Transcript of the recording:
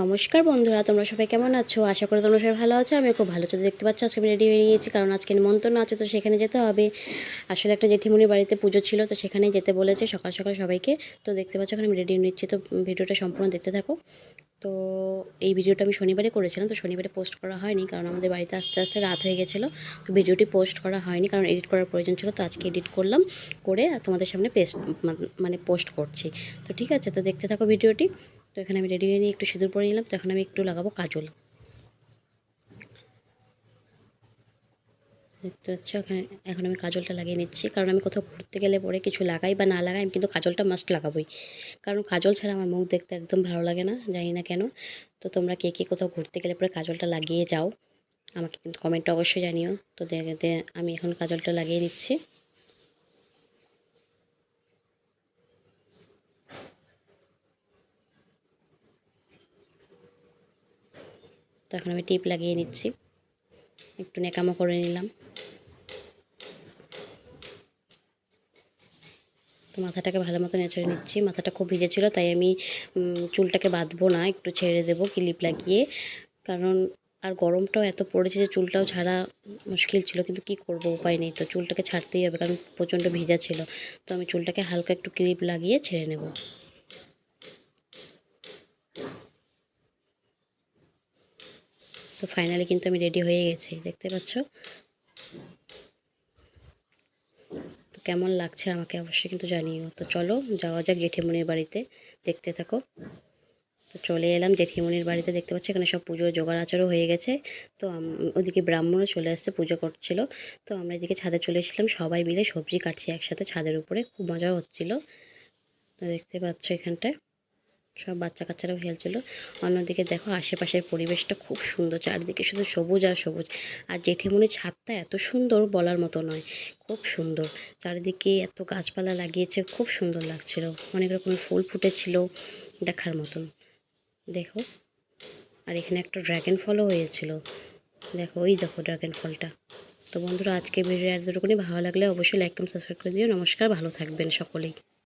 নমস্কার বন্ধুরা, তোমরা সবাই কেমন আছো? আশা করি তোমরা সবাই ভালো আছো। আমি খুব ভালো আছো। দেখতে পাচ্ছ, আজকে আমি রেডি হয়ে গিয়েছি, কারণ আজকে নিমন্ত্রণ আছে, তো সেখানে যেতে হবে। আসলে একটা জেঠিমুনির বাড়িতে পুজো ছিল, তো সেখানে যেতে বলেছে সকাল সকাল সবাইকে। তো দেখতে পাচ্ছ, এখন আমি রেডি নিচ্ছি। তো ভিডিওটা সম্পূর্ণ দেখতে থাকো। তো এই ভিডিওটা আমি শনিবারে করেছিলাম, তো শনিবারে পোস্ট করা হয়নি, কারণ আমাদের বাড়িতে আস্তে আস্তে রাত হয়ে গেছিল। তো ভিডিওটি পোস্ট করা হয়নি, কারণ এডিট করার প্রয়োজন ছিল, তো আজকে এডিট করলাম, করে তোমাদের সামনে পেস্ট মানে পোস্ট করছি। তো ঠিক আছে, তো দেখতে থাকো ভিডিওটি। তো এখানে আমি রেডি হয়ে নিয়ে একটু সিঁদুর পরে নিলাম, তো এখন আমি একটু লাগাবো কাজল। দেখতে পাচ্ছ, এখানে, এখন আমি কাজলটা লাগিয়ে নিচ্ছি, কারণ আমি কোথাও ঘুরতে গেলে পরে কিছু লাগাই বা না লাগাই, আমি কিন্তু কাজলটা মাস্ট লাগাবোই। কারণ কাজল ছাড়া আমার মুখ দেখতে একদম ভালো লাগে না, জানি না কেন। তো তোমরা কে কে কোথাও ঘুরতে গেলে পরে কাজলটা লাগিয়ে যাও, আমাকে কিন্তু কমেন্টটা অবশ্যই জানিও। তো আমি এখন কাজলটা লাগিয়ে নিচ্ছি। তো এখন আমি টিপ লাগিয়ে নিচ্ছি। একটু নেকামো করে নিলাম। তো মাথাটাকে ভালো মতো নেচড়ে নিচ্ছি। মাথাটা খুব ভিজেছিল তাই আমি চুলটাকে বাঁধবো না, একটু ছেড়ে দেবো ক্লিপ লাগিয়ে। কারণ, আর গরমটাও এত পড়েছে যে চুলটাও ছাড়া মুশকিল ছিল, কিন্তু কি করব, উপায় নেই তো। চুলটাকে ছাড়তেই হবে, কারণ প্রচণ্ড ভিজা ছিল। তো আমি চুলটাকে হালকা একটু ক্লিপ লাগিয়ে ছেড়ে নেব। তো ফাইনালি কিন্তু আমি রেডি হয়ে গেছি, দেখতে পাচ্ছ? তো কেমন লাগছে আমাকে অবশ্যই কিন্তু জানিও। তো চলো, যাওয়া যাক জেঠিমনির বাড়িতে, দেখতে থাকো। তো চলে এলাম জেঠিমনির বাড়িতে, দেখতে পাচ্ছি এখানে সব পুজোর জোগাড় আচারও হয়ে গেছে। তো ওদিকে ব্রাহ্মণও চলে আসছে পুজো করছিল। তো আমরা এদিকে ছাদে চলে এসেছিলাম, সবাই মিলে সবজি কাটছি একসাথে ছাদের উপরে, খুব মজা হচ্ছিল। তো দেখতে পাচ্ছ এখানটায়। সব বাচ্চা কাচ্চারাও খেলছিলো। অন্যদিকে দেখো আশেপাশের পরিবেশটা খুব সুন্দর, চারদিকে শুধু সবুজ আর সবুজ। আর জেঠিমুনির ছাদটা এত সুন্দর বলার মতো নয়, খুব সুন্দর। চারিদিকে এত গাছপালা লাগিয়েছে, খুব সুন্দর লাগছিল। অনেক রকমের ফুল ফুটেছিল দেখার মতন। দেখো, আর এখানে একটা ড্র্যাগন ফলও হয়েছিল। দেখো ওই দেখো ড্র্যাগন ফলটা। তো বন্ধুরা আজকে ভিডিও এতটুকুনি। ভালো লাগলে অবশ্যই লাইক কম সাবস্ক্রাইব করে দিও। নমস্কার, ভালো থাকবেন সকলেই।